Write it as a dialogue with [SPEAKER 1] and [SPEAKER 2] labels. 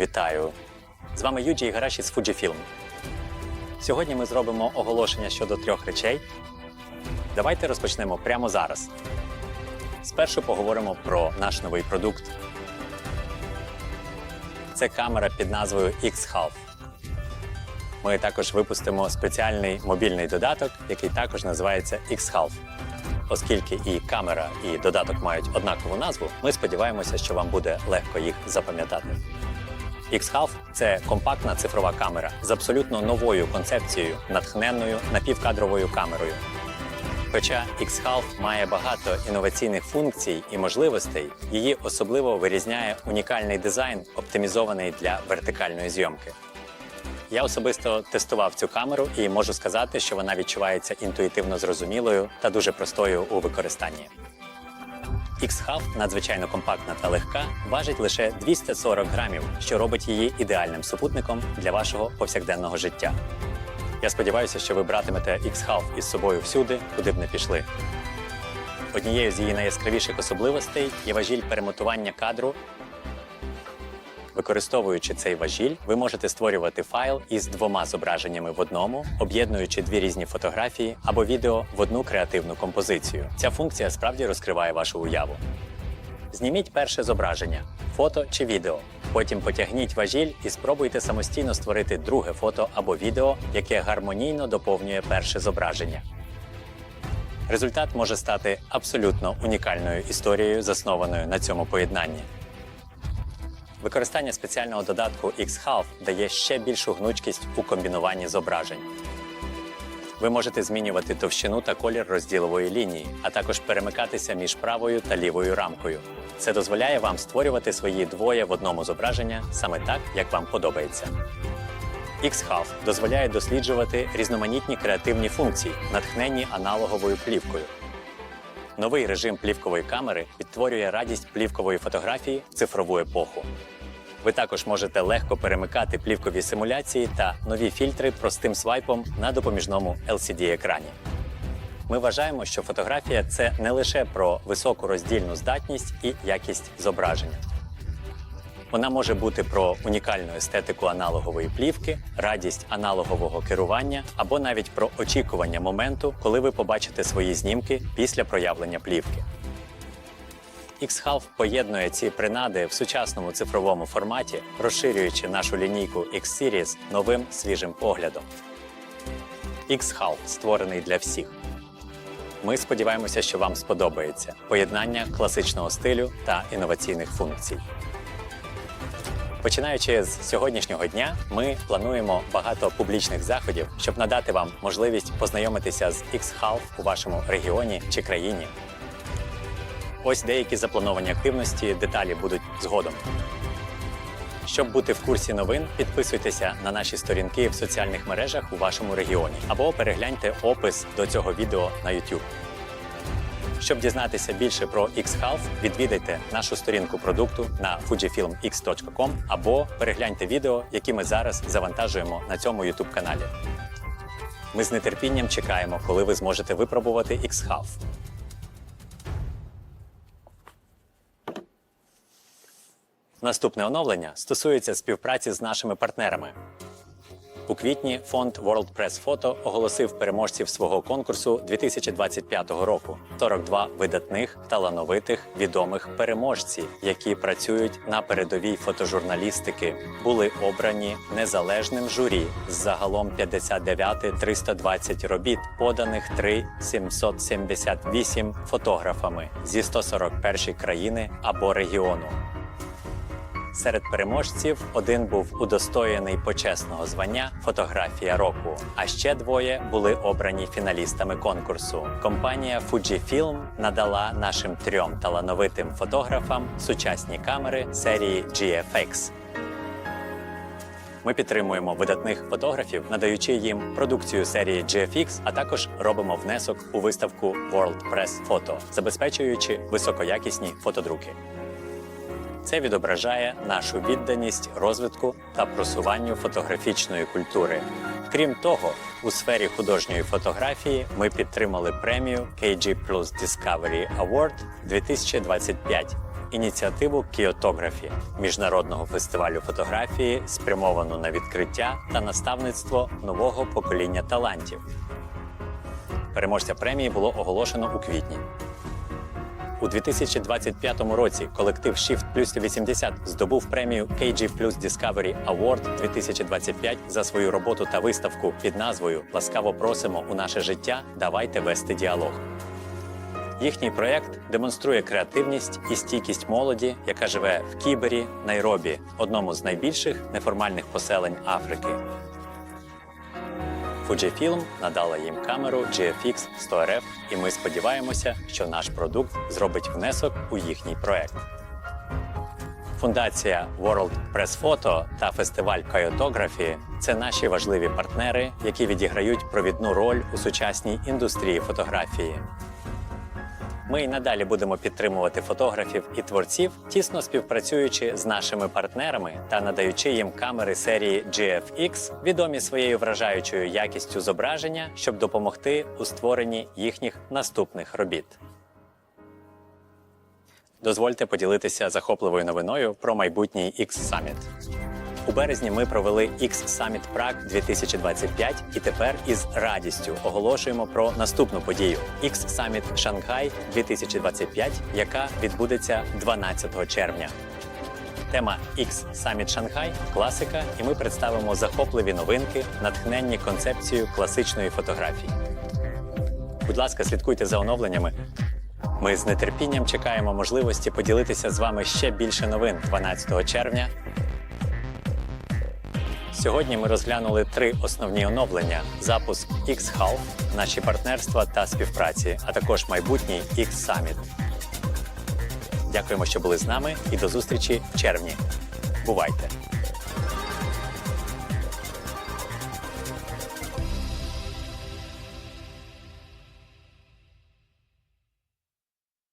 [SPEAKER 1] Вітаю! З вами Юджі Ігараші з Fujifilm. Сьогодні ми зробимо оголошення щодо трьох речей. Давайте розпочнемо прямо зараз. Спершу поговоримо про наш новий продукт. Це камера під назвою X-Half. Ми також випустимо спеціальний мобільний додаток, який також називається X-Half. Оскільки і камера, і додаток мають однакову назву, ми сподіваємося, що вам буде легко їх запам'ятати. X-Half – це компактна цифрова камера з абсолютно новою концепцією, натхненною напівкадровою камерою. Хоча X-Half має багато інноваційних функцій і можливостей, її особливо вирізняє унікальний дизайн, оптимізований для вертикальної зйомки. Я особисто тестував цю камеру і можу сказати, що вона відчувається інтуїтивно зрозумілою та дуже простою у використанні. X-Half надзвичайно компактна та легка, важить лише 240 грамів, що робить її ідеальним супутником для вашого повсякденного життя. Я сподіваюся, що ви братимете X-Half із собою всюди, куди б не пішли. Однією з її найяскравіших особливостей є важіль перемотування кадру. Використовуючи цей важіль, ви можете створювати файл із двома зображеннями в одному, об'єднуючи дві різні фотографії або відео в одну креативну композицію. Ця функція справді розкриває вашу уяву. Зніміть перше зображення фото чи відео. Потім потягніть важіль і спробуйте самостійно створити друге фото або відео, яке гармонійно доповнює перше зображення. Результат може стати абсолютно унікальною історією, заснованою на цьому поєднанні. Використання спеціального додатку X-Half дає ще більшу гнучкість у комбінуванні зображень. Ви можете змінювати товщину та колір розділової лінії, а також перемикатися між правою та лівою рамкою. Це дозволяє вам створювати свої двоє в одному зображення саме так, як вам подобається. X-Half дозволяє досліджувати різноманітні креативні функції, натхненні аналоговою плівкою. Новий режим плівкової камери підтворює радість плівкової фотографії в цифрову епоху. Ви також можете легко перемикати плівкові симуляції та нові фільтри простим свайпом на допоміжному LCD-екрані. Ми вважаємо, що фотографія це не лише про високу роздільну здатність і якість зображення. Вона може бути про унікальну естетику аналогової плівки, радість аналогового керування або навіть про очікування моменту, коли ви побачите свої знімки після проявлення плівки. X-Half поєднує ці принади в сучасному цифровому форматі, розширюючи нашу лінійку X-Series новим свіжим поглядом. X-Half створений для всіх. Ми сподіваємося, що вам сподобається поєднання класичного стилю та інноваційних функцій. Починаючи з сьогоднішнього дня, ми плануємо багато публічних заходів, щоб надати вам можливість познайомитися з X-Half у вашому регіоні чи країні. Ось деякі заплановані активності, деталі будуть згодом. Щоб бути в курсі новин, підписуйтеся на наші сторінки в соціальних мережах у вашому регіоні або перегляньте опис до цього відео на YouTube. Щоб дізнатися більше про X-Half, відвідайте нашу сторінку продукту на fujifilmx.com або перегляньте відео, які ми зараз завантажуємо на цьому YouTube каналі. Ми з нетерпінням чекаємо, коли ви зможете випробувати X-Half. Наступне оновлення стосується співпраці з нашими партнерами. У квітні фонд World Press Photo оголосив переможців свого конкурсу 2025 року. 42 видатних, талановитих, відомих переможці, які працюють на передовій фотожурналістики, були обрані незалежним журі з загалом 59 320 робіт, поданих 3 778 фотографами зі 141 країни або регіону. Серед переможців один був удостоєний почесного звання Фотографія року. А ще двоє були обрані фіналістами конкурсу. Компанія Fujifilm надала нашим трьом талановитим фотографам сучасні камери серії GFX. Ми підтримуємо видатних фотографів, надаючи їм продукцію серії GFX, а також робимо внесок у виставку World Press Photo, забезпечуючи високоякісні фотодруки. Це відображає нашу відданість розвитку та просуванню фотографічної культури. Крім того, у сфері художньої фотографії ми підтримали премію KG Plus Discovery Award 2025 ініціативу Кіотографі міжнародного фестивалю фотографії, спрямовану на відкриття та наставництво нового покоління талантів. Переможця премії було оголошено у квітні. У 2025 році колектив Shift Plus 80 здобув премію KG Plus Discovery Award 2025 за свою роботу та виставку під назвою Ласкаво просимо у наше життя. Давайте вести діалог. Їхній проєкт демонструє креативність і стійкість молоді, яка живе в Кібері, Найробі, одному з найбільших неформальних поселень Африки. Fujifilm надала їм камеру GFX 100 RF, і ми сподіваємося, що наш продукт зробить внесок у їхній проект. Фундація World Press Photo та фестиваль Кайотографії це наші важливі партнери, які відіграють провідну роль у сучасній індустрії фотографії. Ми й надалі будемо підтримувати фотографів і творців, тісно співпрацюючи з нашими партнерами та надаючи їм камери серії GFX, відомі своєю вражаючою якістю зображення, щоб допомогти у створенні їхніх наступних робіт. Дозвольте поділитися захопливою новиною про майбутній X Summit. У березні ми провели X Summit Prague 2025 і тепер із радістю оголошуємо про наступну подію X Summit Шанghай 2025, яка відбудеться 12 червня. Тема X Summit Шанghай класика, і ми представимо захопливі новинки, натхненні концепцією класичної фотографії. Будь ласка, слідкуйте за оновленнями. Ми з нетерпінням чекаємо можливості поділитися з вами ще більше новин 12 червня. Сьогодні ми розглянули три основні оновлення: запуск X-Half, наші партнерства та співпраці, а також майбутній X Summit. Дякуємо, що були з нами, і до зустрічі в червні. Бувайте!